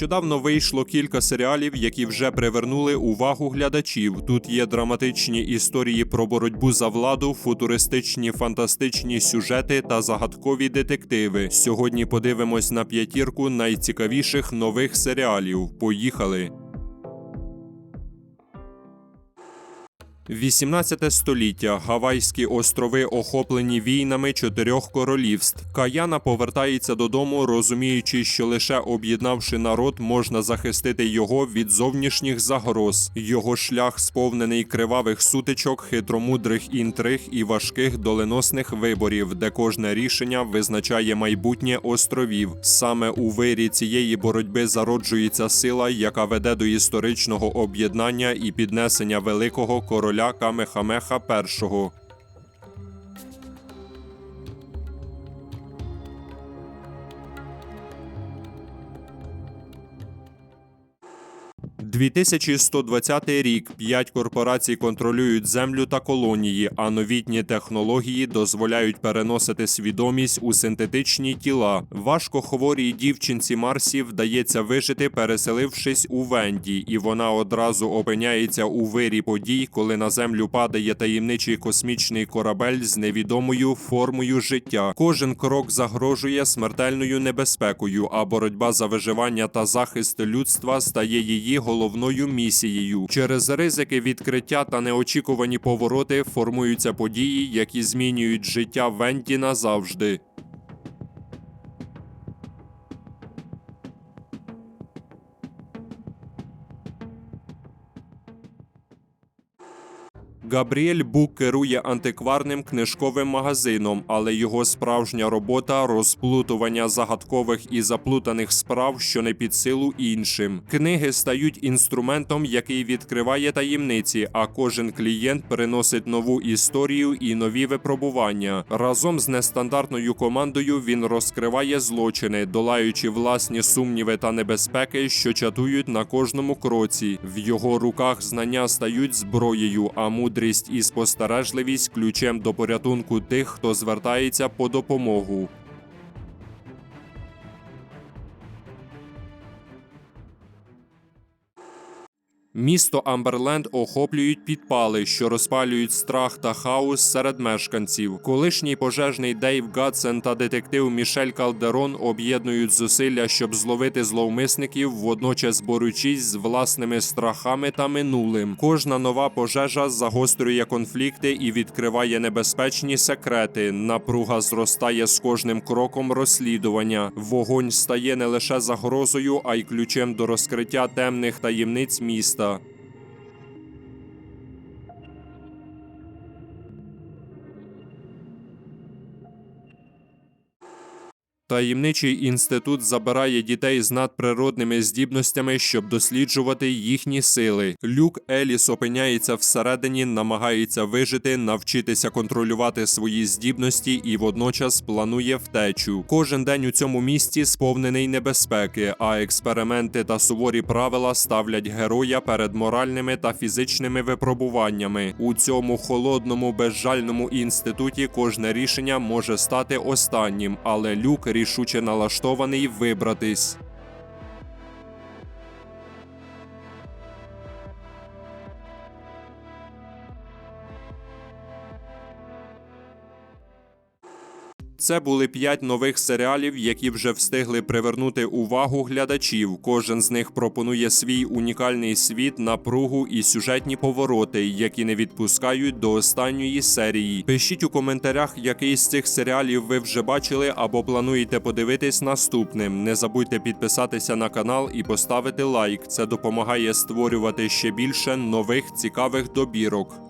Нещодавно вийшло кілька серіалів, які вже привернули увагу глядачів. Тут є драматичні історії про боротьбу за владу, футуристичні фантастичні сюжети та загадкові детективи. Сьогодні подивимось на п'ятірку найцікавіших нових серіалів. Поїхали! 18 століття. Гавайські острови охоплені війнами чотирьох королівств. Каяна повертається додому, розуміючи, що лише об'єднавши народ, можна захистити його від зовнішніх загроз. Його шлях сповнений кривавих сутичок, хитромудрих інтриг і важких доленосних виборів, де кожне рішення визначає майбутнє островів. Саме у вирі цієї боротьби зароджується сила, яка веде до історичного об'єднання і піднесення великого короля Камехамеха І. 2120 рік. П'ять корпорацій контролюють землю та колонії, а новітні технології дозволяють переносити свідомість у синтетичні тіла. Важко хворій дівчинці Марсі вдається вижити, переселившись у Венді, і вона одразу опиняється у вирі подій, коли на землю падає таємничий космічний корабель з невідомою формою життя. Кожен крок загрожує смертельною небезпекою, а боротьба за виживання та захист людства стає її головною місією. Через ризики відкриття та неочікувані повороти формуються події, які змінюють життя Венді назавжди. Габріель Бук керує антикварним книжковим магазином, але його справжня робота розплутування загадкових і заплутаних справ, що не під силу іншим. Книги стають інструментом, який відкриває таємниці, а кожен клієнт приносить нову історію і нові випробування. Разом з нестандартною командою він розкриває злочини, долаючи власні сумніви та небезпеки, що чатують на кожному кроці. В його руках знання стають зброєю, а мудрість і спостережливість ключем до порятунку тих, хто звертається по допомогу. Місто Амберленд охоплюють підпали, що розпалюють страх та хаос серед мешканців. Колишній пожежний Дейв Гадсен та детектив Мішель Калдерон об'єднують зусилля, щоб зловити зловмисників, водночас борючись з власними страхами та минулим. Кожна нова пожежа загострює конфлікти і відкриває небезпечні секрети. Напруга зростає з кожним кроком розслідування. Вогонь стає не лише загрозою, а й ключем до розкриття темних таємниць міста. Христа. Таємничий інститут забирає дітей з надприродними здібностями, щоб досліджувати їхні сили. Люк Еліс опиняється всередині, намагається вижити, навчитися контролювати свої здібності і водночас планує втечу. Кожен день у цьому місті сповнений небезпеки, а експерименти та суворі правила ставлять героя перед моральними та фізичними випробуваннями. У цьому холодному, безжальному інституті кожне рішення може стати останнім, але люк рішуче налаштований вибратись. Це були п'ять нових серіалів, які вже встигли привернути увагу глядачів. Кожен з них пропонує свій унікальний світ, напругу і сюжетні повороти, які не відпускають до останньої серії. Пишіть у коментарях, який з цих серіалів ви вже бачили або плануєте подивитись наступним. Не забудьте підписатися на канал і поставити лайк. Це допомагає створювати ще більше нових цікавих добірок.